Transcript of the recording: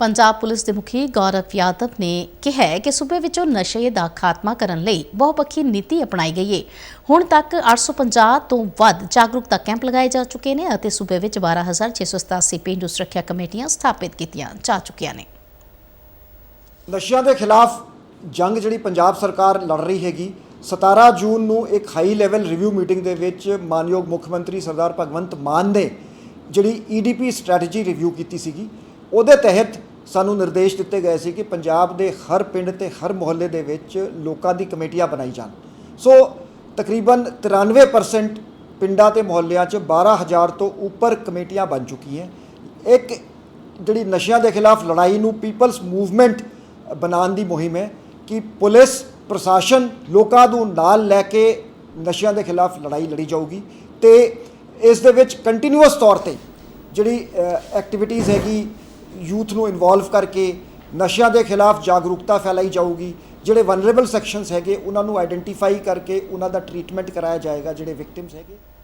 Punjab police ਦੇ ਮੁਖੀ ਗੌਰਵ ਯਾਦਵ ਨੇ ਕਿਹਾ ਕਿ ਸੂਬੇ ਵਿੱਚੋਂ ਨਸ਼ੇ ਦਾ ਖਾਤਮਾ ਕਰਨ ਲਈ ਬਹੁਪੱਖੀ ਨੀਤੀ ਅਪਣਾਈ ਗਈ ਹੈ ਹੁਣ ਤੱਕ 850 ਤੋਂ ਵੱਧ ਜਾਗਰੂਕਤਾ ਕੈਂਪ ਲਗਾਏ ਜਾ ਚੁੱਕੇ ਨੇ ਅਤੇ ਸੂਬੇ ਵਿੱਚ 12687 ਪੇਂਡੂ ਸੁਰੱਖਿਆ ਕਮੇਟੀਆਂ ਸਥਾਪਿਤ ਕੀਤੀਆਂ ਜਾ ਚੁੱਕੀਆਂ ਨੇ। ਨਸ਼ਿਆਂ ਦੇ ਖਿਲਾਫ ਜੰਗ ਜਿਹੜੀ ਪੰਜਾਬ ਸਰਕਾਰ ਲੜ ਰਹੀ ਹੈਗੀ 17 ਜੂਨ ਨੂੰ ਇੱਕ ਹਾਈ ਲੈਵਲ ਰਿਵਿਊ ਮੀਟਿੰਗ ਦੇ ਵਿੱਚ ਮਾਨਯੋਗ ਮੁੱਖ ਮੰਤਰੀ ਸਰਦਾਰ ਭਗਵੰਤ ਮਾਨ ਨੇ ਜਿਹੜੀ ਈਡੀਪੀ ਸਟ੍ਰੈਟਜੀ ਰਿਵਿਊ ਕੀਤੀ ਸੀਗੀ, ਉਹਦੇ ਤਹਿਤ ਸਾਨੂੰ ਨਿਰਦੇਸ਼ ਦਿੱਤੇ ਗਏ ਸੀ ਕਿ ਪੰਜਾਬ ਦੇ ਹਰ ਪਿੰਡ ਤੇ ਹਰ ਮੁਹੱਲੇ ਦੇ ਵਿੱਚ ਲੋਕਾਂ ਦੀ ਕਮੇਟੀਆਂ ਬਣਾਈ ਜਾਣ। ਸੋ ਤਕਰੀਬਨ 93% ਪਿੰਡਾਂ ਤੇ ਮੁਹੱਲਿਆਂ 'ਚ 12000 ਤੋਂ ਉੱਪਰ ਕਮੇਟੀਆਂ ਬਣ ਚੁੱਕੀਆਂ ਇੱਕ ਜਿਹੜੀ ਨਸ਼ਿਆਂ ਦੇ ਖਿਲਾਫ ਲੜਾਈ ਨੂੰ ਪੀਪਲਸ ਮੂਵਮੈਂਟ ਬਣਾਉਣ ਦੀ ਮੁਹਿੰਮ ਹੈ ਕਿ ਪੁਲਿਸ, ਪ੍ਰਸ਼ਾਸਨ ਲੋਕਾਂ ਨੂੰ ਨਾਲ ਲੈ ਕੇ ਨਸ਼ਿਆਂ ਦੇ ਖਿਲਾਫ ਲੜਾਈ ਲੜੀ ਜਾਊਗੀ ਤੇ ਇਸ ਦੇ ਵਿੱਚ ਕੰਟੀਨਿਊਸ ਤੌਰ ਤੇ ਜਿਹੜੀ ਐਕਟੀਵਿਟੀਜ਼ ਹੈਗੀ ਯੂਥ ਨੂੰ ਇਨਵੋਲਵ ਕਰਕੇ ਨਸ਼ਿਆਂ ਦੇ ਖਿਲਾਫ ਜਾਗਰੂਕਤਾ ਫੈਲਾਈ ਜਾਊਗੀ। ਜਿਹੜੇ ਵਨਰੇਬਲ ਸੈਕਸ਼ਨਸ ਹੈਗੇ, ਉਹਨਾਂ ਨੂੰ ਆਇਡੈਂਟੀਫਾਈ ਕਰਕੇ ਉਹਨਾਂ ਦਾ ਟ੍ਰੀਟਮੈਂਟ ਕਰਾਇਆ ਜਾਏਗਾ, ਜਿਹੜੇ ਵਿਕਟਿਮਸ ਹੈਗੇ।